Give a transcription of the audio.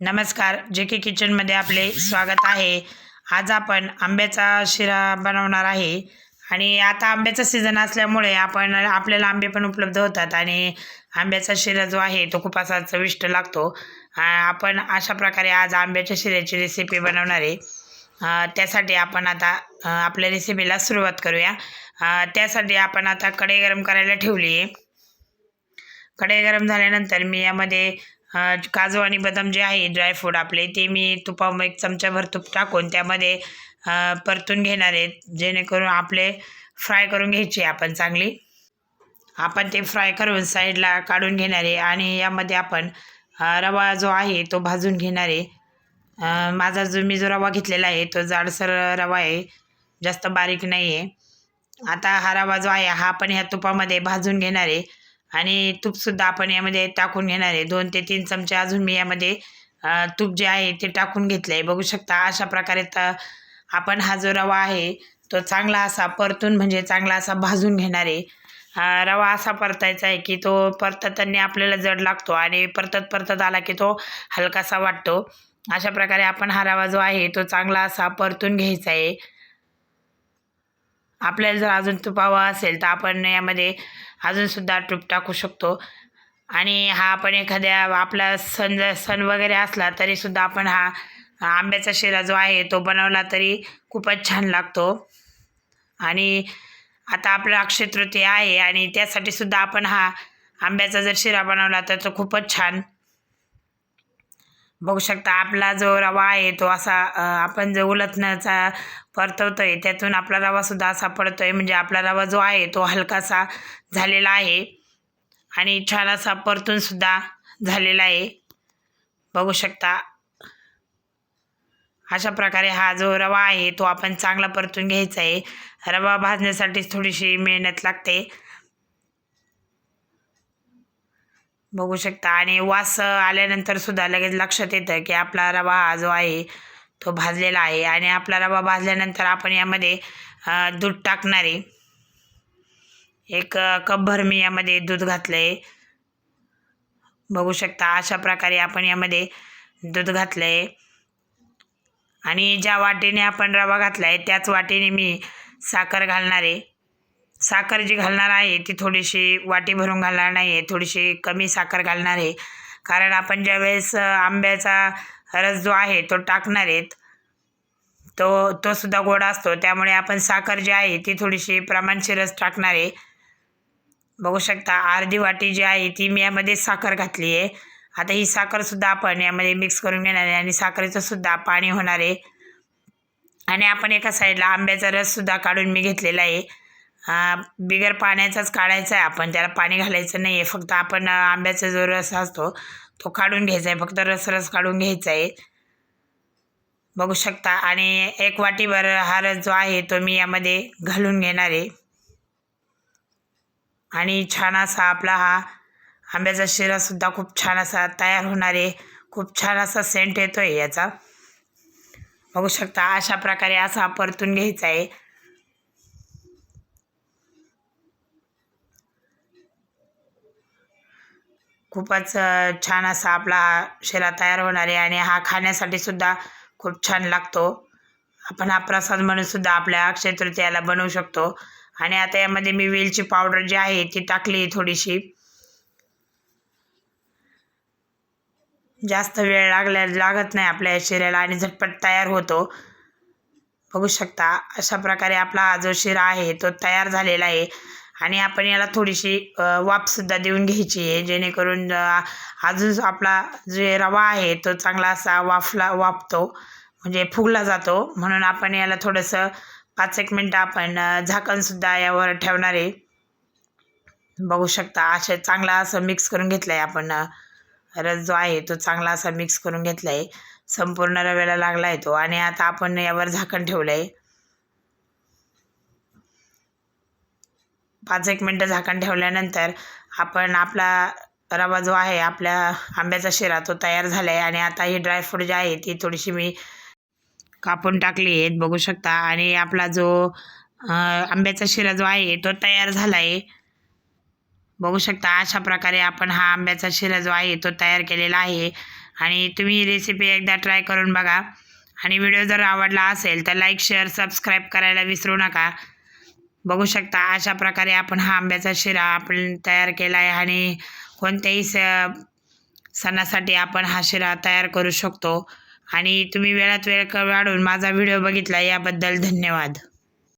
नमस्कार जे के किचनमध्ये आपले स्वागत आहे. आज आपण आंब्याचा शिरा बनवणार आहे. आणि आता आंब्याचा सीझन असल्यामुळे आपण आपल्याला आंबे पण उपलब्ध होतात आणि आंब्याचा शिरा जो आहे तो खूप असा चविष्ट लागतो. आपण अशा प्रकारे आज आंब्याच्या शिऱ्याची रेसिपी बनवणार आहे. त्यासाठी आपण आता आपल्या रेसिपीला सुरुवात करूया. त्यासाठी आपण आता कढई गरम करायला ठेवली आहे. कढई गरम झाल्यानंतर मी यामध्ये काजू आणि बदाम जे आहे ड्रायफ्रूट आपले ते मी तुपामध्ये एक चमचाभर तूप टाकून त्यामध्ये परतून घेणार आहे. जेणेकरून आपले फ्राय करून घ्यायचे आपण चांगली. आपण ते फ्राय करून साईडला काढून घेणार आहे आणि यामध्ये आपण रवा जो आहे तो भाजून घेणार आहे. माझा जो मी जो रवा घेतलेला आहे तो जाडसर रवा आहे जास्त बारीक नाही आहे आता हा रवा जो आहे हा आपण ह्या तुपामध्ये भाजून घेणार आहे. आणि तूपसुद्धा आपण यामध्ये टाकून घेणार आहे. दोन ते तीन चमचे अजून मी यामध्ये तूप जे आहे ते टाकून घेतलं आहे बघू शकता अशा प्रकारे तर आपण हा जो रवा आहे तो चांगला असा परतून म्हणजे चांगला असा भाजून घेणार आहे. रवा असा परतायचा आहे की तो परतताना आपल्याला जड लागतो आणि परतत परतत आला की तो हलकासा वाटतो. अशा प्रकारे आपण हा रवा जो आहे तो चांगला असा परतून घ्यायचा आहे. आपल्याला जर अजून तूप हवा असेल तर आपण यामध्ये अजूनसुद्धा तूप टाकू शकतो. आणि हा आपण एखाद्या आपला सण जर सण वगैरे असला तरीसुद्धा आपण हा आंब्याचा शिरा जो आहे तो बनवला तरी खूपच छान लागतो. आणि आता आपला अक्षय तृतीया आहे आणि त्यासाठी सुद्धा आपण हा आंब्याचा जर शिरा बनवला तर तो खूपच छान बघू शकता आपला जो रवा आहे तो असा आपण जो उलटण्याचा आहे त्यातून आपला रवासुद्धा असा पडतो आहे म्हणजे आपला रवा जो आहे तो हलकासा झालेला आहे आणि छान असा परतूनसुद्धा झालेला आहे. बघू शकता. अशा प्रकारे हा जो रवा आहे तो आपण चांगला परतून घ्यायचा आहे. रवा भाजण्यासाठी थोडीशी मेहनत लागते. बघू शकता. आणि वास आल्यानंतर सुद्धा लगेच लक्षात येतं की आपला रवा हा जो आहे तो भाजलेला आहे. आणि आपला रवा भाजल्यानंतर आपण यामध्ये दूध टाकणार आहे. एक कपभर मी यामध्ये दूध घातलं आहे बघू शकता अशा प्रकारे आपण यामध्ये दूध घातलं आहे आणि ज्या वाटेने आपण रवा घातला आहे त्याच वाटेने मी साखर घालणार आहे. साखर जी घालणार आहे ती थोडीशी वाटी भरून घालणार नाही आहे थोडीशी कमी साखर घालणार आहे. कारण आपण ज्यावेळेस आंब्याचा रस जो आहे तो टाकणार आहेत तो तो सुद्धा गोड असतो. त्यामुळे आपण साखर जी आहे ती थोडीशी प्रमाणशीरच टाकणार आहे. बघू शकता अर्धी वाटी जी आहे ती मी यामध्ये साखर घातली आहे. आता ही साखरसुद्धा आपण यामध्ये मिक्स करून घेणार आहे आणि साखरेचं सुद्धा पाणी होणार आहे. आणि आपण एका साईडला आंब्याचा रससुद्धा काढून मी घेतलेला आहे. बिगर पाण्याचाच काढायचा आहे आपण. त्याला पाणी घालायचं नाही आहे फक्त आपण आंब्याचा जो रस असतो तो काढून घ्यायचा आहे. फक्त रस रस काढून घ्यायचा आहे. बघू शकता. आणि एक वाटीभर हा रस जो आहे तो मी यामध्ये घालून घेणार आहे. आणि छान असा आपला हा आंब्याचा शिरासुद्धा खूप छान असा तयार होणार आहे. खूप छान असा सेंट येतो आहे याचा. बघू शकता. अशा प्रकारे असा परतून घ्यायचा आहे. खूपच छान असा आपला हा शिरा तयार होणार आहे आणि हा खाण्यासाठी सुद्धा खूप छान लागतो. आपण हा प्रसाद म्हणून सुद्धा आपल्या अक्षय तृतीयाला बनवू शकतो. आणि आता यामध्ये मी वेलची पावडर जी आहे ती टाकली थोडीशी. जास्त वेळ लागल्या लागत नाही आपल्या या शिऱ्याला आणि झटपट तयार होतो. बघू शकता अशा प्रकारे आपला हा जो शिरा आहे तो तयार झालेला आहे. आणि आपण याला थोडीशी वाफसुद्धा देऊन घ्यायची आहे. जेणेकरून अजून आपला जे रवा आहे तो चांगला असा वाफला वाफतो म्हणजे फुगला जातो. म्हणून आपण याला थोडंसं पाच एक मिनटं आपण झाकणसुद्धा यावर ठेवणार आहे. बघू शकता असे चांगला असं मिक्स करून घेतलं आहे आपण रस जो आहे तो चांगला असा मिक्स करून घेतला आहे संपूर्ण रव्याला लागला आहे तो. आणि आता आपण यावर झाकण ठेवलं आहे पाच एक मिनटं झाकण ठेवल्यानंतर आपण आपला रवा जो आहे आपल्या आंब्याचा शिरा तो तयार झाला आहे आणि आता ही ड्रायफ्रूट जी आहे ती थोडीशी मी कापून टाकली आहेत बघू शकता. आणि आपला जो आंब्याचा शिरा जो आहे तो तयार झाला आहे बघू शकता अशा प्रकारे आपण हा आंब्याचा शिरा जो आहे तो तयार केलेला आहे. आणि तुम्ही ही रेसिपी एकदा ट्राय करून बघा. आणि व्हिडिओ जर आवडला असेल तर लाईक शेअर सबस्क्राईब करायला विसरू नका. बघू शकता अशा प्रकारे आपण हा आंब्याचा शिरा आपण तयार केला आहे आणि कोणत्याही स सणासाठी आपण हा शिरा तयार करू शकतो. आणि तुम्ही वेळात वेळ वाढून माझा व्हिडिओ बघितला याबद्दल धन्यवाद.